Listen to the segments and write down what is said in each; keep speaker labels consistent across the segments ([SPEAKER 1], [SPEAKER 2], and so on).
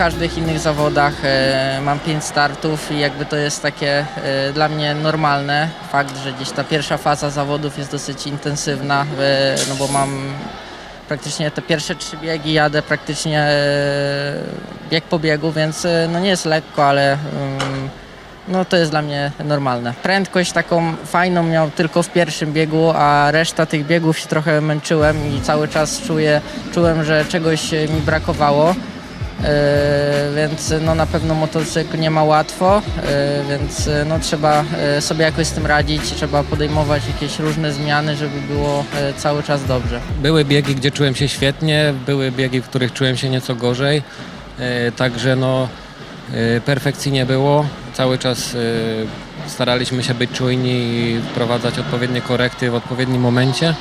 [SPEAKER 1] każdych innych zawodach e, mam 5 startów i jakby to jest takie e, dla mnie normalne. Fakt, że gdzieś ta pierwsza faza zawodów jest dosyć intensywna, e, no bo mam praktycznie te pierwsze trzy biegi jadę praktycznie bieg po biegu, więc no nie jest lekko, ale mm, no to jest dla mnie normalne. Prędkość taką fajną miał tylko w pierwszym biegu, a reszta tych biegów się trochę męczyłem i cały czas czuję, czułem, że czegoś mi brakowało. E, więc no na pewno motocykl nie ma łatwo, e, więc no trzeba e, sobie jakoś z tym radzić, trzeba podejmować jakieś różne zmiany, żeby było cały czas dobrze.
[SPEAKER 2] Były biegi, gdzie czułem się świetnie, były biegi, w których czułem się nieco gorzej. Także no, perfekcji nie było. Cały czas staraliśmy się być czujni i wprowadzać odpowiednie korekty w odpowiednim momencie.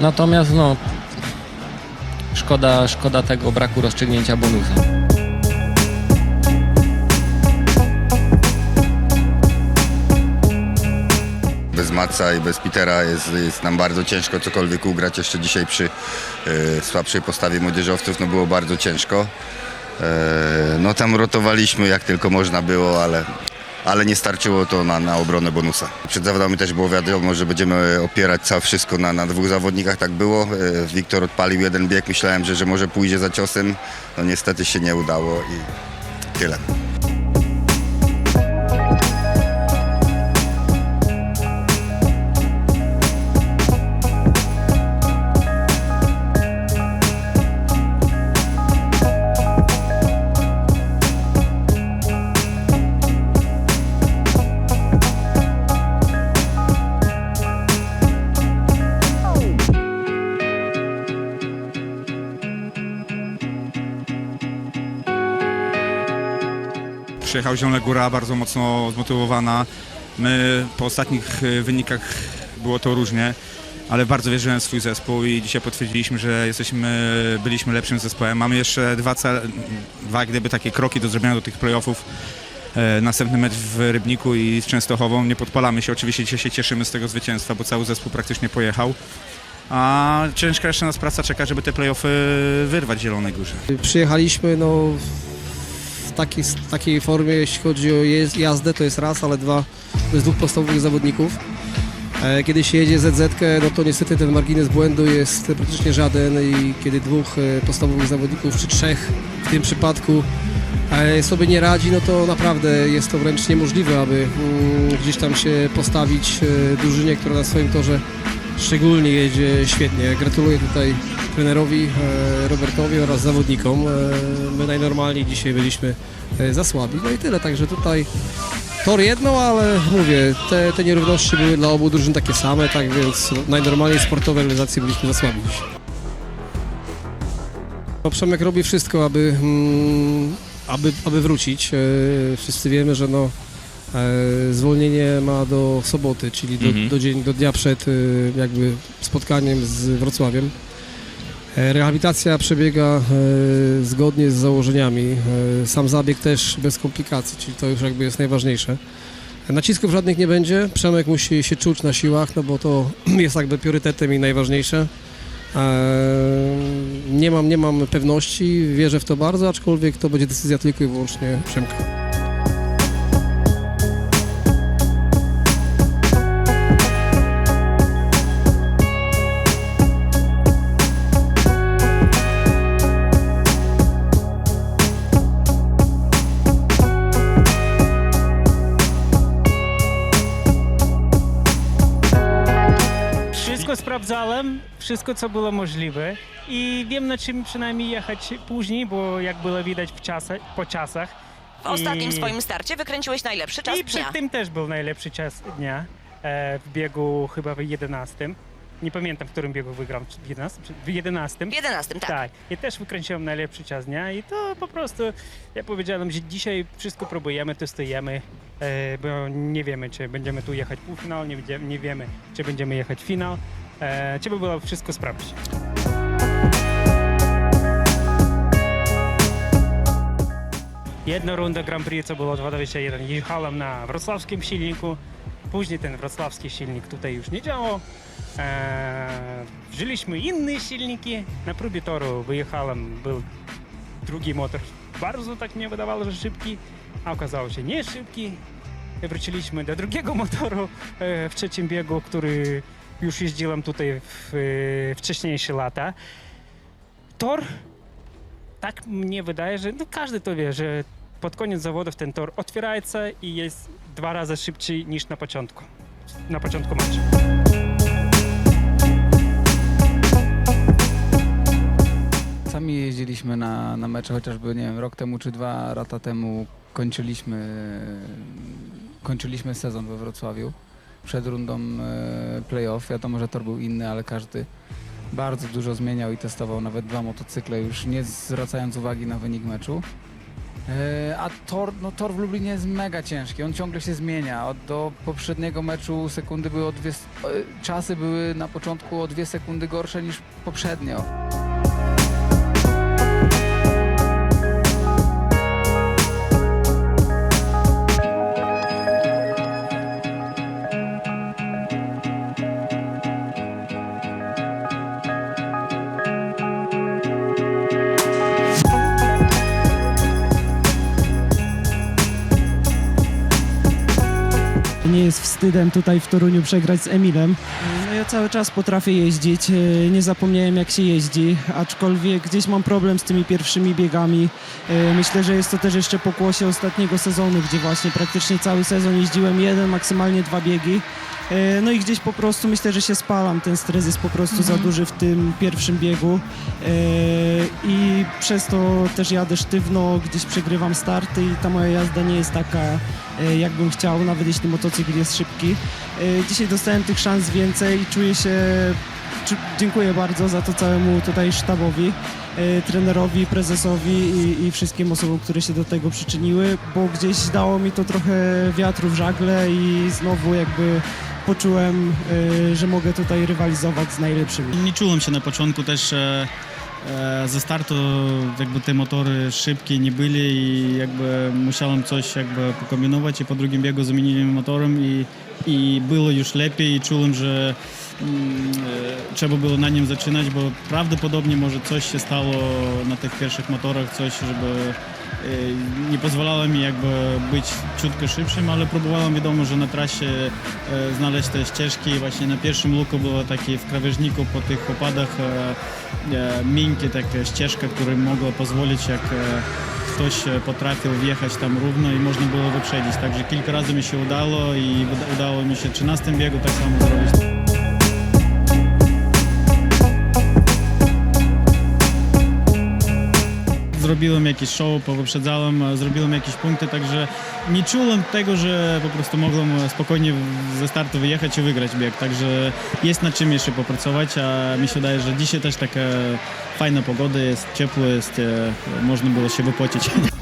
[SPEAKER 2] Natomiast no, szkoda, szkoda tego braku rozstrzygnięcia bonusa.
[SPEAKER 3] Bez Maca i bez Petera jest, jest nam bardzo ciężko cokolwiek ugrać. Jeszcze dzisiaj przy e, słabszej postawie młodzieżowców no było bardzo ciężko. E, no tam rotowaliśmy jak tylko można było, ale, ale nie starczyło to na, na obronę bonusa. Przed zawodami też było wiadomo, że będziemy opierać całe wszystko na, na dwóch zawodnikach. Tak było. E, Wiktor odpalił jeden bieg. Myślałem, że, że może pójdzie za ciosem. No niestety się nie udało i tyle.
[SPEAKER 4] Przyjechał Zielona Góra bardzo mocno zmotywowana. My po ostatnich e, wynikach było to różnie, ale bardzo wierzyłem w swój zespół i dzisiaj potwierdziliśmy, że jesteśmy, byliśmy lepszym zespołem. Mamy jeszcze dwa, cele, dwa gdyby takie kroki do zrobienia do tych playoffów. E, Następny mecz w Rybniku i z Częstochową. Nie podpalamy się, oczywiście dzisiaj się cieszymy z tego zwycięstwa, bo cały zespół praktycznie pojechał. A ciężka jeszcze nas praca czeka, żeby te playoffy wyrwać Zielonej Górze.
[SPEAKER 5] Przyjechaliśmy no, w takiej, formie, jeśli chodzi o jazdę, to jest raz, ale dwa, bez dwóch podstawowych zawodników. E, Kiedy się jedzie ZZ, no to niestety ten margines błędu jest praktycznie żaden i kiedy dwóch e, podstawowych zawodników, czy trzech w tym przypadku e, sobie nie radzi, no to naprawdę jest to wręcz niemożliwe, aby mm, gdzieś tam się postawić drużynie, która na swoim torze szczególnie jedzie świetnie. Gratuluję tutaj trenerowi e, Robertowi oraz zawodnikom. E, My najnormalniej dzisiaj byliśmy e, za słabi. No i tyle, także tutaj tor jedno, ale mówię, te, te nierówności były dla obu drużyn takie same, tak więc najnormalniej sportowe realizacje byliśmy za słabi dzisiaj. No, Przemek robi wszystko, aby, mm, aby, aby wrócić. Wszyscy wiemy, że no, zwolnienie ma do soboty, czyli do,
[SPEAKER 6] Mhm.
[SPEAKER 5] do, dzień, do dnia przed jakby spotkaniem z Wrocławiem. E, Rehabilitacja przebiega e, zgodnie z założeniami. E, Sam zabieg też bez komplikacji, czyli to już jakby jest najważniejsze. Nacisków żadnych nie będzie. Przemek musi się czuć na siłach, no bo to jest jakby priorytetem i najważniejsze. Nie mam, nie mam pewności, wierzę w to bardzo, aczkolwiek to będzie decyzja tylko i wyłącznie Przemka.
[SPEAKER 7] Wszystko co było możliwe i wiem na czym przynajmniej jechać później, bo jak było widać w czasach, po czasach.
[SPEAKER 8] W ostatnim
[SPEAKER 7] I-
[SPEAKER 8] swoim starcie wykręciłeś najlepszy czas
[SPEAKER 7] I
[SPEAKER 8] dnia.
[SPEAKER 7] przed tym też był najlepszy czas dnia e, w biegu chyba w 11. Nie pamiętam, w którym biegu wygrałem, czy w 11? czy W 11.
[SPEAKER 8] W 11, tak.
[SPEAKER 7] Tak, i też wykręciłem najlepszy czas dnia i to po prostu, ja powiedziałem, że dzisiaj wszystko próbujemy, testujemy, e, bo nie wiemy, czy będziemy tu jechać półfinał, nie, wiedzie- nie wiemy, czy będziemy jechać finał. E, trzeba było wszystko sprawdzić. Jedna runda Grand Prix, co było 21, jechałem na wrocławskim silniku, później ten wrocławski silnik tutaj już nie działał, E, wzięliśmy inne silniki. Na próbie toru wyjechałem, był drugi motor. Bardzo tak mnie wydawało, że szybki, a okazało się nie szybki. Wróciliśmy do drugiego motoru e, w trzecim biegu, który już jeździłem tutaj w y, wcześniejsze lata. Tor, tak mnie wydaje, że no każdy to wie, że pod koniec zawodów ten tor otwiera się i jest dwa razy szybciej niż na początku. Na początku meczu.
[SPEAKER 6] Sami jeździliśmy na, na mecze, chociażby nie wiem, rok temu czy dwa lata temu kończyliśmy, kończyliśmy sezon we Wrocławiu przed rundą e, playoff. Wiadomo, że tor był inny, ale każdy bardzo dużo zmieniał i testował nawet dwa motocykle, już nie zwracając uwagi na wynik meczu. E, A tor, no tor w Lublinie jest mega ciężki, on ciągle się zmienia. Od do poprzedniego meczu sekundy były o dwie, e, czasy były na początku o dwie sekundy gorsze niż poprzednio.
[SPEAKER 9] Nie jest wstydem tutaj w Toruniu przegrać z Emilem. No ja cały czas potrafię jeździć, e, nie zapomniałem jak się jeździ, aczkolwiek gdzieś mam problem z tymi pierwszymi biegami. E, Myślę, że jest to też jeszcze pokłosie ostatniego sezonu, gdzie właśnie praktycznie cały sezon jeździłem jeden, maksymalnie dwa biegi. E, No i gdzieś po prostu myślę, że się spalam. Ten stres jest po prostu za duży w tym pierwszym biegu przez to też jadę sztywno, gdzieś przegrywam starty i ta moja jazda nie jest taka e, jakbym chciał, nawet jeśli motocykl jest szybki. E, Dzisiaj dostałem tych szans więcej i czuję się, dziękuję bardzo za to całemu tutaj sztabowi, e, trenerowi, prezesowi i, i wszystkim osobom, które się do tego przyczyniły, bo gdzieś dało mi to trochę wiatru w żagle i znowu jakby poczułem, że mogę tutaj rywalizować z najlepszymi.
[SPEAKER 10] Nie czułem się na początku też ze startu, jakby te motory szybkie nie byli i jakby musiałem coś jakby pokombinować i po drugim biegu zamienili motorem i, i było już lepiej i czułem, że mm, e, trzeba było na nim zaczynać, bo prawdopodobnie może coś się stało na tych pierwszych motorach, coś, żeby e, nie pozwalało mi jakby być ciutkę szybszym, ale próbowałem wiadomo, że na trasie e, znaleźć te ścieżki. Właśnie na pierwszym luku było takie w krawężniku po tych opadach e, e, miękkie taka ścieżka, która mogła pozwolić jak e, ktoś e, potrafił wjechać tam równo i można było wyprzedzić. Także kilka razy mi się udało i uda- udało mi się w 13 biegu tak samo zrobić. Zrobiłem jakieś show, powyprzedzałem, e, zrobiłem jakieś punkty, także nie czułem tego, że po prostu mogłem spokojnie ze startu wyjechać i wygrać bieg, także jest nad czym jeszcze popracować, a mi się wydaje, że dzisiaj też taka fajna pogoda jest, ciepło jest, e, można było się wypocić.